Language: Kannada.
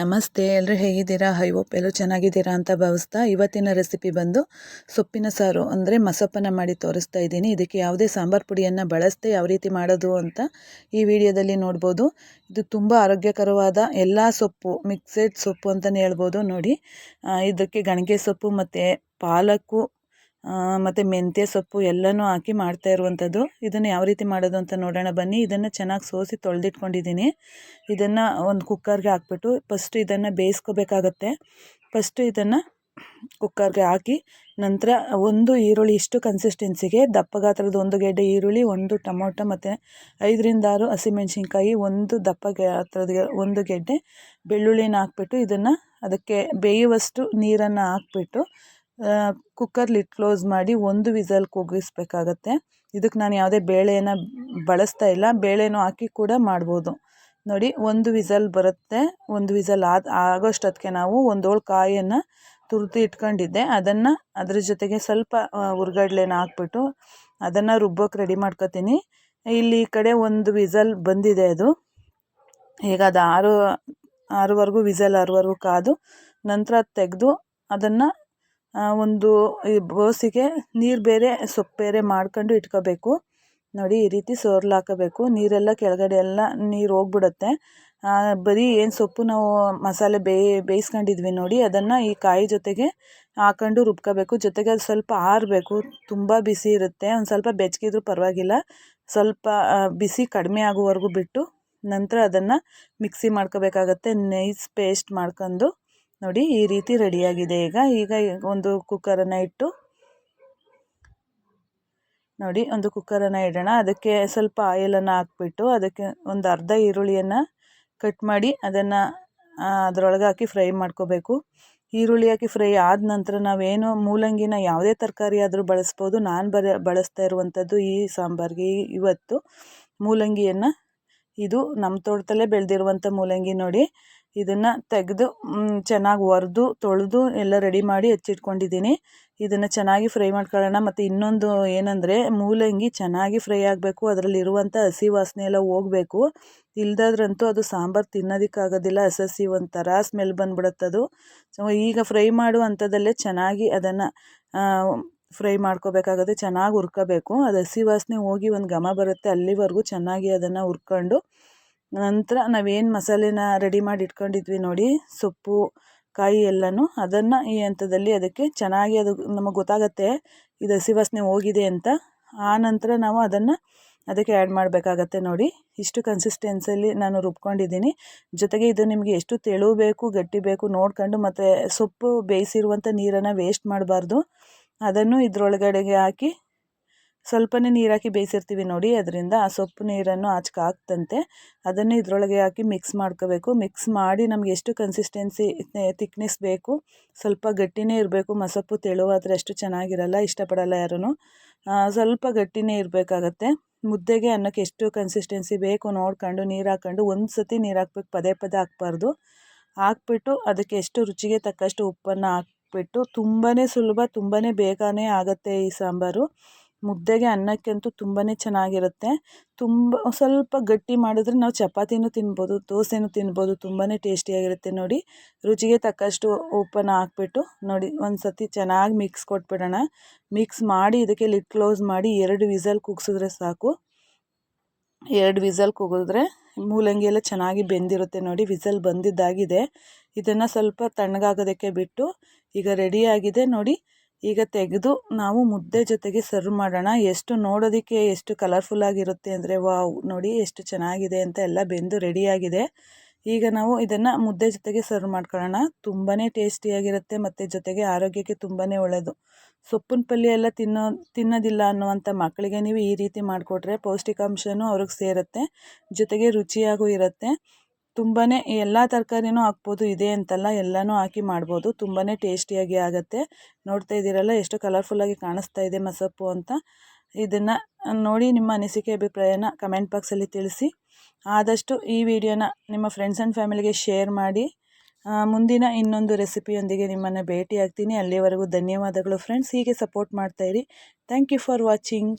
ನಮಸ್ತೆ ಎಲ್ಲರೂ ಹೇಗಿದ್ದೀರಾ? ಐ ಹೋಪ್ ಎಲ್ಲರೂ ಚೆನ್ನಾಗಿದ್ದೀರಾ ಅಂತ ಭಾವಿಸ್ತಾ ಇವತ್ತಿನ ರೆಸಿಪಿ ಬಂದು ಸೊಪ್ಪಿನ ಸಾರು, ಅಂದರೆ ಮಸಪ್ಪನ್ನು ಮಾಡಿ ತೋರಿಸ್ತಾ ಇದ್ದೀನಿ. ಇದಕ್ಕೆ ಯಾವುದೇ ಸಾಂಬಾರು ಪುಡಿಯನ್ನು ಬಳಸದೆ ಯಾವ ರೀತಿ ಮಾಡೋದು ಅಂತ ಈ ವಿಡಿಯೋದಲ್ಲಿ ನೋಡ್ಬೋದು. ಇದು ತುಂಬ ಆರೋಗ್ಯಕರವಾದ ಎಲ್ಲ ಸೊಪ್ಪು ಮಿಕ್ಸೆಡ್ ಸೊಪ್ಪು ಅಂತಲೇ ಹೇಳ್ಬೋದು. ನೋಡಿ ಇದಕ್ಕೆ ಗಣಿಗೆ ಸೊಪ್ಪು ಮತ್ತು ಪಾಲಕ್ಕು ಮತ್ತು ಮೆಂತ್ಯ ಸೊಪ್ಪು ಎಲ್ಲನೂ ಹಾಕಿ ಮಾಡ್ತಾ ಇರುವಂಥದ್ದು. ಇದನ್ನು ಯಾವ ರೀತಿ ಮಾಡೋದು ಅಂತ ನೋಡೋಣ ಬನ್ನಿ. ಇದನ್ನು ಚೆನ್ನಾಗಿ ಸೋಸಿ ತೊಳೆದಿಟ್ಕೊಂಡಿದ್ದೀನಿ. ಇದನ್ನು ಒಂದು ಕುಕ್ಕರ್ಗೆ ಹಾಕ್ಬಿಟ್ಟು ಫಸ್ಟ್ ಇದನ್ನು ಬೇಯಿಸ್ಕೋಬೇಕಾಗತ್ತೆ. ಫಸ್ಟು ಇದನ್ನು ಕುಕ್ಕರ್ಗೆ ಹಾಕಿ ನಂತರ ಒಂದು ಈರುಳ್ಳಿ ಇಷ್ಟು ಕನ್ಸಿಸ್ಟೆನ್ಸಿಗೆ ದಪ್ಪ ಗಾತ್ರದ ಒಂದು ಗೆಡ್ಡೆ ಈರುಳ್ಳಿ, ಒಂದು ಟೊಮೊಟೊ ಮತ್ತು ಐದರಿಂದ ಆರು ಹಸಿಮೆಣಸಿನ್ಕಾಯಿ, ಒಂದು ದಪ್ಪ ಗಾತ್ರದ ಒಂದು ಗೆಡ್ಡೆ ಬೆಳ್ಳುಳ್ಳಿನ ಹಾಕ್ಬಿಟ್ಟು ಇದನ್ನು ಅದಕ್ಕೆ ಬೇಯುವಷ್ಟು ನೀರನ್ನು ಹಾಕ್ಬಿಟ್ಟು ಕುಕ್ಕರ್ ಲಿಡ್ ಕ್ಲೋಸ್ ಮಾಡಿ ಒಂದು ವಿಸಲ್ ಕೂಗಿಸ್ಬೇಕಾಗತ್ತೆ ಇದಕ್ಕೆ ನಾನು ಯಾವುದೇ ಬೇಳೆಯನ್ನು ಬಳಸ್ತಾ ಇಲ್ಲ. ಬೇಳೆನೂ ಹಾಕಿ ಕೂಡ ಮಾಡ್ಬೋದು. ನೋಡಿ, ಒಂದು ವಿಸಲ್ ಬರುತ್ತೆ. ಒಂದು ವಿಸಲ್ ಆದ ಆಗೋಷ್ಟೊತ್ತಿಗೆ ನಾವು ಒಂದು ಕಾಯಿಯನ್ನು ತುರಿದು ಇಟ್ಕೊಂಡಿದ್ದೆ. ಅದನ್ನು ಅದ್ರ ಜೊತೆಗೆ ಸ್ವಲ್ಪ ಹುರ್ಗಡ್ಲೆನ ಹಾಕ್ಬಿಟ್ಟು ಅದನ್ನು ರುಬ್ಬೋಕೆ ರೆಡಿ ಮಾಡ್ಕೊತೀನಿ. ಇಲ್ಲಿ ಈ ಕಡೆ ಒಂದು ವಿಸಲ್ ಬಂದಿದೆ ಅದು. ಈಗ ಅದು ಆರು, ಆರುವರೆಗೂ ವಿಸಲ್, ಆರುವರೆಗೂ ಕಾದು ನಂತರ ತೆಗೆದು ಅದನ್ನು ಒಂದು ಈ ಬೋಸಿಗೆ ನೀರು ಬೇರೆ, ಸೊಪ್ಪು ಬೇರೆ ಮಾಡ್ಕೊಂಡು ಇಟ್ಕೋಬೇಕು. ನೋಡಿ, ಈ ರೀತಿ ಸೋರ್ಲು ಹಾಕಬೇಕು. ನೀರೆಲ್ಲ ಕೆಳಗಡೆ ಎಲ್ಲ ನೀರು ಹೋಗ್ಬಿಡುತ್ತೆ. ಬರೀ ಏನು ಸೊಪ್ಪು ನಾವು ಮಸಾಲೆ ಬೇಯಿ ಬೇಯಿಸ್ಕೊಂಡಿದ್ವಿ ನೋಡಿ, ಅದನ್ನು ಈ ಕಾಯಿ ಜೊತೆಗೆ ಹಾಕೊಂಡು ರುಬ್ಕೋಬೇಕು. ಜೊತೆಗೆ ಅದು ಸ್ವಲ್ಪ ಆರಬೇಕು. ತುಂಬ ಬಿಸಿ ಇರುತ್ತೆ. ಒಂದು ಸ್ವಲ್ಪ ಬೆಚ್ಚಗಿದ್ರೂ ಪರವಾಗಿಲ್ಲ. ಸ್ವಲ್ಪ ಬಿಸಿ ಕಡಿಮೆ ಆಗುವವರೆಗೂ ಬಿಟ್ಟು ನಂತರ ಅದನ್ನು ಮಿಕ್ಸಿ ಮಾಡ್ಕೋಬೇಕಾಗತ್ತೆ. ನೈಸ್ ಪೇಸ್ಟ್ ಮಾಡ್ಕೊಂಡು ನೋಡಿ ಈ ರೀತಿ ರೆಡಿಯಾಗಿದೆ. ಈಗ ಈಗ ಒಂದು ಕುಕ್ಕರನ್ನು ಇಟ್ಟು ನೋಡಿ, ಒಂದು ಕುಕ್ಕರನ್ನು ಇಡೋಣ. ಅದಕ್ಕೆ ಸ್ವಲ್ಪ ಆಯಿಲನ್ನು ಹಾಕ್ಬಿಟ್ಟು ಅದಕ್ಕೆ ಒಂದು ಅರ್ಧ ಈರುಳ್ಳಿಯನ್ನು ಕಟ್ ಮಾಡಿ ಅದನ್ನು ಅದರೊಳಗೆ ಹಾಕಿ ಫ್ರೈ ಮಾಡ್ಕೋಬೇಕು. ಈರುಳ್ಳಿ ಹಾಕಿ ಫ್ರೈ ಆದ ನಂತರ ನಾವೇನು ಮೂಲಂಗಿನ ಯಾವುದೇ ತರಕಾರಿ ಆದರೂ ಬಳಸ್ಬೋದು. ನಾನು ಬರ, ಬಳಸ್ತಾ ಇರುವಂಥದ್ದು ಈ ಸಾಂಬಾರಿಗೆ. ಇವತ್ತು ಮೂಲಂಗಿಯನ್ನು, ಇದು ನಮ್ಮ ತೋಟದಲ್ಲೇ ಬೆಳೆದಿರುವಂಥ ಮೂಲಂಗಿ ನೋಡಿ. ಇದನ್ನು ತೆಗೆದು ಚೆನ್ನಾಗಿ ಒರೆದು, ತೊಳೆದು ಎಲ್ಲ ರೆಡಿ ಮಾಡಿ ಹೆಚ್ಚಿಟ್ಕೊಂಡಿದ್ದೀನಿ. ಇದನ್ನು ಚೆನ್ನಾಗಿ ಫ್ರೈ ಮಾಡ್ಕೊಳ್ಳೋಣ. ಮತ್ತು ಇನ್ನೊಂದು ಏನಂದರೆ, ಮೂಲಂಗಿ ಚೆನ್ನಾಗಿ ಫ್ರೈ ಆಗಬೇಕು. ಅದರಲ್ಲಿರುವಂಥ ಹಸಿ ವಾಸನೆ ಎಲ್ಲ ಹೋಗಬೇಕು. ಇಲ್ದಾದ್ರಂತೂ ಅದು ಸಾಂಬಾರು ತಿನ್ನೋದಕ್ಕಾಗೋದಿಲ್ಲ. ಹಸಿ ಒಂಥರ ಸ್ಮೆಲ್ ಬಂದ್ಬಿಡುತ್ತದು ಸೊ ಈಗ ಫ್ರೈ ಮಾಡುವಂಥದ್ದಲ್ಲೇ ಚೆನ್ನಾಗಿ ಅದನ್ನು ಫ್ರೈ ಮಾಡ್ಕೋಬೇಕಾಗುತ್ತೆ. ಚೆನ್ನಾಗಿ ಹುರ್ಕೋಬೇಕು. ಅದು ಹಸಿ ವಾಸನೆ ಹೋಗಿ ಒಂದು ಘಮ ಬರುತ್ತೆ. ಅಲ್ಲಿವರೆಗೂ ಚೆನ್ನಾಗಿ ಅದನ್ನು ಹುರ್ಕೊಂಡು ನಂತರ ನಾವೇನು ಮಸಾಲೆನ ರೆಡಿ ಮಾಡಿ ಇಟ್ಕೊಂಡಿದ್ವಿ ನೋಡಿ, ಸೊಪ್ಪು, ಕಾಯಿ ಎಲ್ಲನೂ, ಅದನ್ನು ಈ ಹಂತದಲ್ಲಿ ಅದಕ್ಕೆ ಚೆನ್ನಾಗಿ ಅದು ನಮಗೆ ಗೊತ್ತಾಗುತ್ತೆ, ಇದು ಹಸಿ ವಾಸನೆ ಹೋಗಿದೆ ಅಂತ. ಆ ನಂತರ ನಾವು ಅದನ್ನು ಅದಕ್ಕೆ ಆ್ಯಡ್ ಮಾಡಬೇಕಾಗತ್ತೆ ನೋಡಿ. ಇಷ್ಟು ಕನ್ಸಿಸ್ಟೆನ್ಸಲ್ಲಿ ನಾನು ರುಬ್ಕೊಂಡಿದ್ದೀನಿ. ಜೊತೆಗೆ ಇದು ನಿಮಗೆ ಎಷ್ಟು ತೆಳುಬೇಕು ಗಟ್ಟಿ ಬೇಕು ನೋಡ್ಕೊಂಡು ಮತ್ತು ಸೊಪ್ಪು ಬೇಯಿಸಿರುವಂಥ ನೀರನ್ನು ವೇಸ್ಟ್ ಮಾಡಬಾರ್ದು. ಅದನ್ನು ಇದರೊಳಗಡೆಗೆ ಹಾಕಿ ಸ್ವಲ್ಪನೇ ನೀರು ಹಾಕಿ ಬೇಯಿಸಿರ್ತೀವಿ ನೋಡಿ, ಅದರಿಂದ ಆ ಸೊಪ್ಪು ನೀರನ್ನು ಆಚೆಗೆ ಹಾಕ್ತಂತೆ ಅದನ್ನು ಇದರೊಳಗೆ ಹಾಕಿ ಮಿಕ್ಸ್ ಮಾಡ್ಕೋಬೇಕು. ಮಿಕ್ಸ್ ಮಾಡಿ ನಮ್ಗೆ ಎಷ್ಟು ಕನ್ಸಿಸ್ಟೆನ್ಸಿ ತಿಕ್ನೆಸ್ ಬೇಕು, ಸ್ವಲ್ಪ ಗಟ್ಟಿನೇ ಇರಬೇಕು. ಮಸೊಪ್ಪು ತೆಳುವಾದರೆ ಅಷ್ಟು ಚೆನ್ನಾಗಿರಲ್ಲ, ಇಷ್ಟಪಡಲ್ಲ ಯಾರೂ ಸ್ವಲ್ಪ ಗಟ್ಟಿನೇ ಇರಬೇಕಾಗತ್ತೆ. ಮುದ್ದೆಗೆ ಅನ್ನಕ್ಕೆ ಎಷ್ಟು ಕನ್ಸಿಸ್ಟೆನ್ಸಿ ಬೇಕು ನೋಡ್ಕೊಂಡು, ನೀರು ಹಾಕ್ಕೊಂಡು ಒಂದು ಸತಿ ನೀರು ಹಾಕ್ಬೇಕು, ಪದೇ ಪದೇ ಹಾಕ್ಬಾರ್ದು. ಹಾಕ್ಬಿಟ್ಟು ಅದಕ್ಕೆ ಎಷ್ಟು ರುಚಿಗೆ ತಕ್ಕಷ್ಟು ಉಪ್ಪನ್ನು ಹಾಕ್ಬಿಟ್ಟು ತುಂಬಾ ಸುಲಭ ತುಂಬಾ ಬೇಗನೆ ಆಗುತ್ತೆ ಈ ಸಾಂಬಾರು. ಮುದ್ದೆಗೆ ಅನ್ನಕ್ಕಂತೂ ತುಂಬನೇ ಚೆನ್ನಾಗಿರುತ್ತೆ. ತುಂಬ ಸ್ವಲ್ಪ ಗಟ್ಟಿ ಮಾಡಿದ್ರೆ ನಾವು ಚಪಾತಿನೂ ತಿನ್ಬೋದು, ದೋಸೆನೂ ತಿನ್ಬೋದು ತುಂಬಾ ಟೇಸ್ಟಿಯಾಗಿರುತ್ತೆ ನೋಡಿ. ರುಚಿಗೆ ತಕ್ಕಷ್ಟು ಉಪ್ಪನ್ನು ಹಾಕ್ಬಿಟ್ಟು ನೋಡಿ ಒಂದು ಸತಿ ಚೆನ್ನಾಗಿ ಮಿಕ್ಸ್ ಕೊಟ್ಬಿಡೋಣ. ಮಿಕ್ಸ್ ಮಾಡಿ ಇದಕ್ಕೆ ಲಿಡ್ ಕ್ಲೋಸ್ ಮಾಡಿ ಎರಡು ವಿಸಲ್ ಕುಗ್ಸಿದ್ರೆ ಸಾಕು. ಎರಡು ವಿಸಲ್ ಕೂಗಿದ್ರೆ ಮೂಲಂಗಿ ಎಲ್ಲ ಚೆನ್ನಾಗಿ ಬೆಂದಿರುತ್ತೆ ನೋಡಿ, ವಿಸಲ್ ಬಂದಿದ್ದಾಗಿದೆ. ಇದನ್ನು ಸ್ವಲ್ಪ ತಣ್ಣಗಾಗೋದಕ್ಕೆ ಬಿಟ್ಟು ಈಗ ರೆಡಿಯಾಗಿದೆ ನೋಡಿ. ಈಗ ತೆಗೆದು ನಾವು ಮುದ್ದೆ ಜೊತೆಗೆ ಸರ್ವ್ ಮಾಡೋಣ. ಎಷ್ಟು ನೋಡೋದಕ್ಕೆ ಎಷ್ಟು ಕಲರ್ಫುಲ್ಲಾಗಿರುತ್ತೆ ಅಂದರೆ, ವಾವ್, ನೋಡಿ ಎಷ್ಟು ಚೆನ್ನಾಗಿದೆ ಅಂತ ಎಲ್ಲ ಬೆಂದು ರೆಡಿಯಾಗಿದೆ ಈಗ ನಾವು ಇದನ್ನು ಮುದ್ದೆ ಜೊತೆಗೆ ಸರ್ವ್ ಮಾಡ್ಕೊಳ್ಳೋಣ. ತುಂಬಾ ಟೇಸ್ಟಿಯಾಗಿರುತ್ತೆ ಮತ್ತು ಜೊತೆಗೆ ಆರೋಗ್ಯಕ್ಕೆ ತುಂಬಾ ಒಳ್ಳೆಯದು ಸೊಪ್ಪಿನ ಪಲ್ಯ ಎಲ್ಲ ತಿನ್ನೋ, ತಿನ್ನೋದಿಲ್ಲ ಅನ್ನುವಂಥ ಮಕ್ಕಳಿಗೆ ನೀವು ಈ ರೀತಿ ಮಾಡಿಕೊಟ್ರೆ ಪೌಷ್ಟಿಕಾಂಶವೂ ಅವ್ರಿಗೆ ಸೇರುತ್ತೆ. ಜೊತೆಗೆ ರುಚಿಯಾಗೂ ಇರುತ್ತೆ. ತುಂಬಾ ಎಲ್ಲ ತರಕಾರಿನೂ ಹಾಕ್ಬೋದು, ಇದೆ ಅಂತಲ್ಲ ಎಲ್ಲನೂ ಹಾಕಿ ಮಾಡ್ಬೋದು. ತುಂಬಾ ಟೇಸ್ಟಿಯಾಗಿ ಆಗುತ್ತೆ. ನೋಡ್ತಾ ಇದ್ದೀರಲ್ಲ, ಎಷ್ಟು ಕಲರ್ಫುಲ್ಲಾಗಿ ಕಾಣಿಸ್ತಾ ಇದೆ ಮಸೊಪ್ಪು ಅಂತ. ಇದನ್ನು ನೋಡಿ ನಿಮ್ಮ ಅನಿಸಿಕೆ, ಅಭಿಪ್ರಾಯನ ಕಮೆಂಟ್ ಬಾಕ್ಸಲ್ಲಿ ತಿಳಿಸಿ. ಆದಷ್ಟು ಈ ವಿಡಿಯೋನ ನಿಮ್ಮ ಫ್ರೆಂಡ್ಸ್ ಆ್ಯಂಡ್ ಫ್ಯಾಮಿಲಿಗೆ ಶೇರ್ ಮಾಡಿ. ಮುಂದಿನ ಇನ್ನೊಂದು ರೆಸಿಪಿಯೊಂದಿಗೆ ನಿಮ್ಮನ್ನು ಭೇಟಿ ಆಗ್ತೀನಿ ಅಲ್ಲಿವರೆಗೂ ಧನ್ಯವಾದಗಳು ಫ್ರೆಂಡ್ಸ್ ಹೀಗೆ ಸಪೋರ್ಟ್ ಮಾಡ್ತಾಯಿರಿ ಥ್ಯಾಂಕ್ ಯು ಫಾರ್ ವಾಚಿಂಗ್